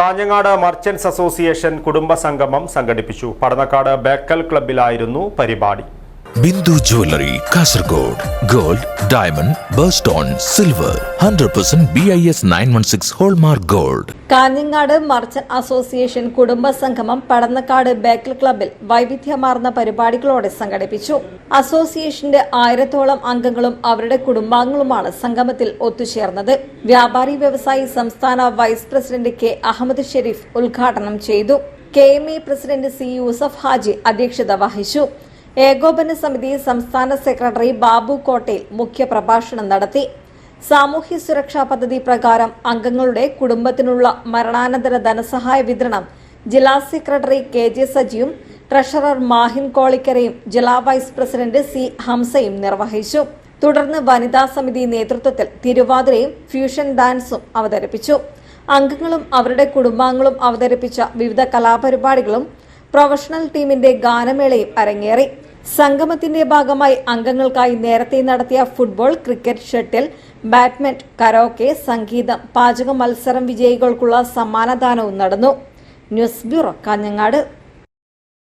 Kanhangad merchants association കുടുംബ സംഗമം സംഘടിപ്പിച്ചു. പടന്നക്കാട് ബേക്കൽ ക്ലബ്ബിലായിരുന്നു പരിപാടി. Bindu jewellery Kasaragod gold diamond birthstone silver hundred percent B I S nine one six hallmark gold. Kanhangad merchant association കുടുംബ സംഗമം പടന്നക്കാട് ബേക്കൽ ക്ലബിൽ വൈവിധ്യമാർന്ന പരിപാടികളോടെ സംഘടിപ്പിച്ചു. അസോസിയേഷന്റെ ആയിരത്തോളം അംഗങ്ങളും അവരുടെ കുടുംബാംഗങ്ങളുമാണ് സംഗമത്തിൽ ഒത്തുചേർന്നത്. വ്യാപാരി വ്യവസായി സംസ്ഥാന vice president K Ahmed Sharif ഉദ്ഘാടനം ചെയ്തു. K M A president C Yusuf Haji അധ്യക്ഷത വഹിച്ചു. ഏകോപന സമിതി സംസ്ഥാന സെക്രട്ടറി ബാബു കോട്ടയിൽ മുഖ്യപ്രഭാഷണം നടത്തി. സാമൂഹ്യ സുരക്ഷാ പദ്ധതി പ്രകാരം അംഗങ്ങളുടെ കുടുംബത്തിനുള്ള മരണാനന്തര ധനസഹായ വിതരണം ജില്ലാ സെക്രട്ടറി കെ ജെ സജിയും ട്രഷറർ മാഹിൻ കോളിക്കരയും ജില്ലാ വൈസ് പ്രസിഡന്റ് സി ഹംസയും നിർവഹിച്ചു. തുടർന്ന് വനിതാ സമിതി നേതൃത്വത്തിൽ തിരുവാതിരയും ഫ്യൂഷൻ ഡാൻസും അവതരിപ്പിച്ചു. അംഗങ്ങളും അവരുടെ കുടുംബാംഗങ്ങളും അവതരിപ്പിച്ച വിവിധ കലാപരിപാടികളും പ്രൊഫഷണൽ ടീമിന്റെ ഗാനമേളയും അരങ്ങേറി. സംഗമത്തിന്റെ ഭാഗമായി അംഗങ്ങൾക്കായി നേരത്തെ നടത്തിയ football cricket shuttle badminton karaoke സംഗീതം പാചക മത്സരം വിജയികൾക്കുള്ള സമ്മാനദാനവും നടന്നു. News bureau Kanhangad.